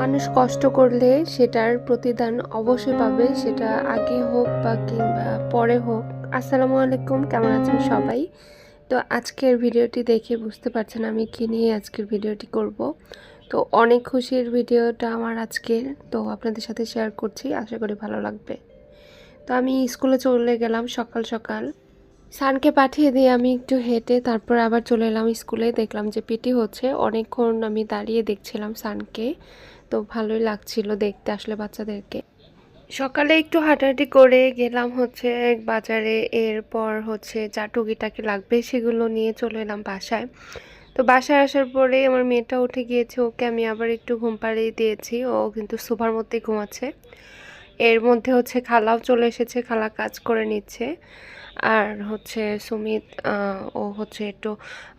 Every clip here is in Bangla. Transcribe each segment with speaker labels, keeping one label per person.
Speaker 1: মানুষ কষ্ট করলে সেটার প্রতিদান অবশ্যই পাবে, সেটা আগে হোক বা কিংবা পরে হোক। আসসালামু আলাইকুম, কেমন আছেন সবাই? তো আজকের ভিডিওটি দেখে বুঝতে পারছেন আমি কী নিয়ে আজকের ভিডিওটি করব। তো অনেক খুশির ভিডিওটা আমার আজকের, তো আপনাদের সাথে শেয়ার করছি, আশা করি ভালো লাগবে। তো আমি স্কুলে চলে গেলাম সকাল সকাল। সানকে পাঠিয়ে দিয়ে আমি একটু হেঁটে তারপর আবার চলে এলাম স্কুলে। দেখলাম যে পিটি হচ্ছে। অনেকক্ষণ আমি দাঁড়িয়ে দেখছিলাম সানকে। তো ভালোই লাগছিল দেখতে আসলে বাচ্চাদেরকে। সকালে একটু হাঁটাহাঁটি করে গেলাম হচ্ছে বাজারে। এরপর হচ্ছে যা টুকিটাকি লাগবে সেগুলো নিয়ে চলে এলাম বাসায়। তো বাসায় আসার পরে আমার মেয়েটা উঠে গিয়েছে। ওকে আমি আবার একটু ঘুম পাড়িয়ে দিয়েছি। ও কিন্তু সোফার মধ্যেই ঘুমাচ্ছে। এর মধ্যে হচ্ছে খালাও চলে এসেছে, খালা কাজ করে নিচ্ছে। আর হচ্ছে সুমিত ও হচ্ছে একটু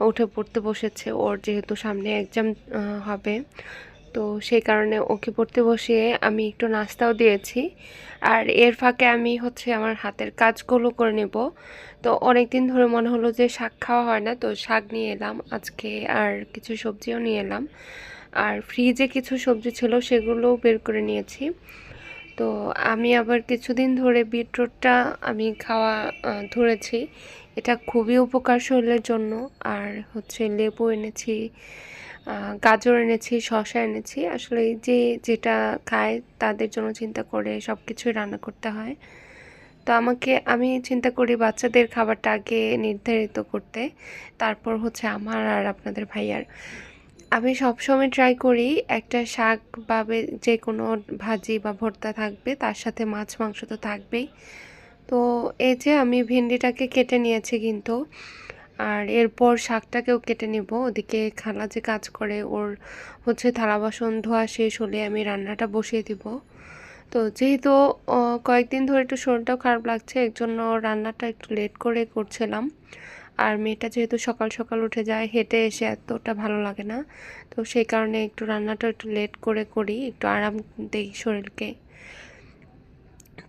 Speaker 1: উঠে পড়তে বসেছে। ওর যেহেতু সামনে এক্সাম হবে, তো সেই কারণে ওকে পড়তে বসিয়ে আমি একটু নাস্তাও দিয়েছি। আর এর ফাঁকে আমি হচ্ছে আমার হাতের কাজগুলো করে নেব। তো অনেক দিন ধরে মনে হলো যে শাক খাওয়া হয় না, তো শাক নিয়ে এলাম। আজকে আর কিছু সবজিও নিয়ে এলাম। আর ফ্রিজে কিছু সবজি ছিল, সেগুলোও বের করে নিয়েছি। তো আমি আবার কিছুদিন ধরে বিটরুটটা আমি খাওয়া ধরেছি। এটা খুবই উপকার শরীরের জন্য। আর হচ্ছে লেবু এনেছি গাজর এনেছি শশা এনেছি। আসলে যে যেটা খায় তাদের জন্য চিন্তা করে সব কিছুই রান্না করতে হয়। তো আমাকে, আমি চিন্তা করি বাচ্চাদের খাবারটা আগে নির্ধারিত করতে। তারপর হচ্ছে আমার আর আপনাদের ভাইয়ার। আমি সবসময় ট্রাই করি একটা শাক বা যে কোনো ভাজি বা ভর্তা থাকবে, তার সাথে মাছ, মাংস তো থাকবেই। তো এই যে আমি ভেন্ডিটাকে কেটে নিয়েছি কিন্তু, আর এরপর শাকটাকেও কেটে নিব। ওদিকে খালা যে কাজ করে, ওর হচ্ছে থালা বাসন ধোয়া শেষ হলে আমি রান্নাটা বসিয়ে দিব। তো যেহেতু কয়েকদিন ধরে একটু শরীরটাও খারাপ লাগছে এর জন্য রান্নাটা একটু লেট করে করছিলাম। আর মেয়েটা যেহেতু সকাল সকাল উঠে যায়, হেঁটে এসে এতটা ভালো লাগে না। তো সেই কারণে একটু রান্নাটা একটু লেট করে করি, একটু আরাম দেই শরীরকে।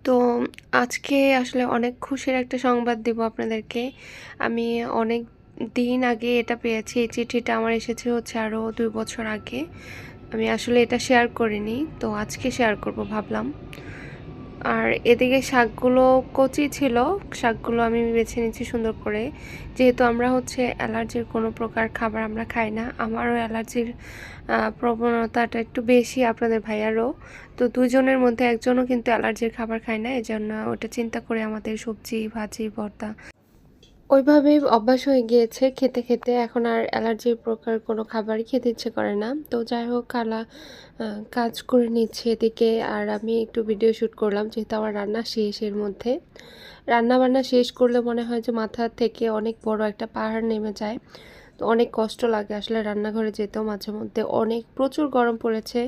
Speaker 1: তো আজকে আসলে অনেক খুশির একটা সংবাদ দিব আপনাদেরকে। আমি অনেক দিন আগে এটা পেয়েছি, এই চিঠিটা আমার এসেছে হচ্ছে আরও দুই বছর আগে। আমি আসলে এটা শেয়ার করিনি, তো আজকে শেয়ার করব ভাবলাম। আর এদিকে শাকগুলো কচি ছিল, শাকগুলো আমি বেছে নিচ্ছি সুন্দর করে। যেহেতু আমরা হচ্ছে অ্যালার্জির কোনো প্রকার খাবার আমরা খাই না, আমারও অ্যালার্জির প্রবণতাটা একটু বেশি আপনাদের ভাইয়ারও। তো দুজনের মধ্যে একজনও কিন্তু অ্যালার্জির খাবার খায় না, এজন্য ওটা চিন্তা করে আমাদের সবজি, ভাজি, ভর্তা ওইভাবেই অভ্যাস হয়ে গিয়েছে। খেতে খেতে এখন আর অ্যালার্জির প্রকার কোনো খাবারই খেতে ইচ্ছে করে না। তো যাই হোক আহ, কাজ করে নিচ্ছে এদিকে। আর আমি একটু ভিডিও শ্যুট করলাম যেহেতু আমার রান্না শেষ এর মধ্যে। রান্না বান্না শেষ করলে মনে হয় যে মাথা থেকে অনেক বড় একটা পাহাড় নেমে যায়। তো অনেক কষ্ট লাগে আসলে রান্নাঘরে যেতেও মাঝে মধ্যে। অনেক প্রচুর গরম পড়েছে।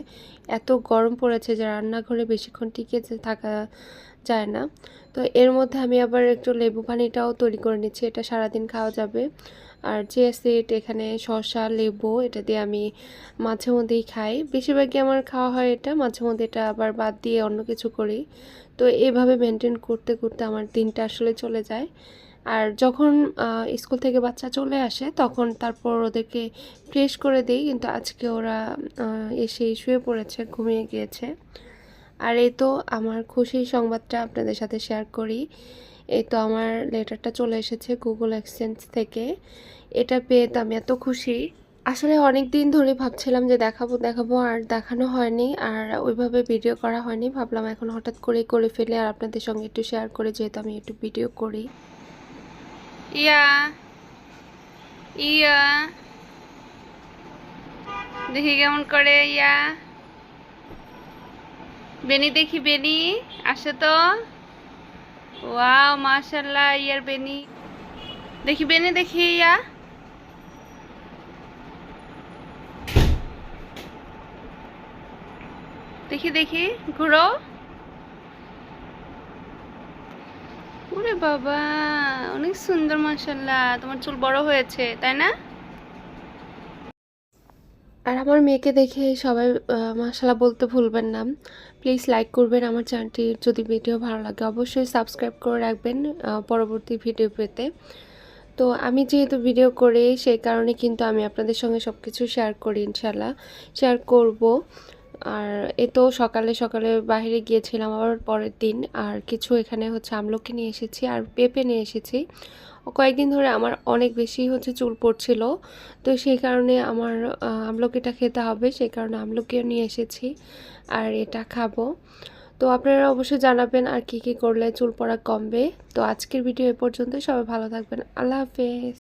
Speaker 1: এত গরম পড়েছে যে রান্নাঘরে বেশিক্ষণ টিকে থাকা যায় না। তো এর মধ্যে আমি আবার একটু লেবু পানিটাও তৈরি করে নিচ্ছি, এটা সারাদিন খাওয়া যাবে। আর যে সিট এখানে শসা, লেবু, এটা দিয়ে আমি মাঝে মধ্যেই খাই। বেশিরভাগই আমার খাওয়া হয় এটা, মাঝে মধ্যে এটা আবার বাদ দিয়ে অন্য কিছু করি। তো এইভাবে মেনটেন করতে করতে আমার দিনটা আসলে চলে যায়। আর যখন স্কুল থেকে বাচ্চা চলে আসে, তখন তারপর ওদেরকে ফ্রেশ করে দিই। কিন্তু আজকে ওরা এসে শুয়ে পড়েছে, ঘুমিয়ে গিয়েছে। আর এই তো আমার খুশির সংবাদটা আপনাদের সাথে শেয়ার করি। এই তো আমার লেটারটা চলে এসেছে গুগল এক্সচেঞ্জ থেকে। এটা পেয়ে তো আমি এত খুশি। আসলে অনেক দিন ধরে ভাবছিলাম যে দেখাবো দেখাবো আর দেখানো হয়নি আর ওইভাবে ভিডিও করা হয়নি। ভাবলাম এখন হঠাৎ করে করে ফেলে আর আপনাদের সঙ্গে একটু শেয়ার করে যেহেতু আমি একটু ভিডিও করি।
Speaker 2: ইয়া ইয়া, দেখি কেমন করে ইয়া। বেনি দেখি, বেনি, আসে তো। ওয়াও মাশাল্লাহ ইয়ার বেনি। দেখি বেনি দেখি, ইয়া। দেখি দেখি, ঘুরো। ওরে বাবা, অনেক সুন্দর মাশাল্লাহ তোমার চুল বড় হয়েছে, তাই না?
Speaker 1: আর আমার মেয়েকে দেখে সবাই মাসালা বলতে ভুলবেন না। প্লিজ লাইক করবেন আমার চ্যানেলটি যদি ভিডিও ভালো লাগে অবশ্যই সাবস্ক্রাইব করে রাখবেন পরবর্তী ভিডিও পেতে। তো আমি যেহেতু ভিডিও করি, সেই কারণে কিন্তু আমি আপনাদের সঙ্গে সব কিছু শেয়ার করি ইনশাল্লাহ শেয়ার করব। আর এ তো সকালে সকালে বাইরে গিয়েছিলাম আবার পরের দিন। আর কিছু এখানে হচ্ছে আমলকি নিয়ে এসেছি, আর পেঁপে নিয়ে এসেছি। কয়েকদিন ধরে আমার অনেক বেশি হচ্ছে চুল পড়ছিল। তো সেই কারণে আমার আমলকিটা খেতে হবে, সেই কারণে আমলকিও নিয়ে এসেছি আর এটা খাব। তো আপনারা অবশ্যই জানাবেন আর কি কি করলে চুল পড়া কমবে। তো আজকের ভিডিও এ পর্যন্ত সবাই ভালো থাকবেন। আল্লাহ হাফেজ।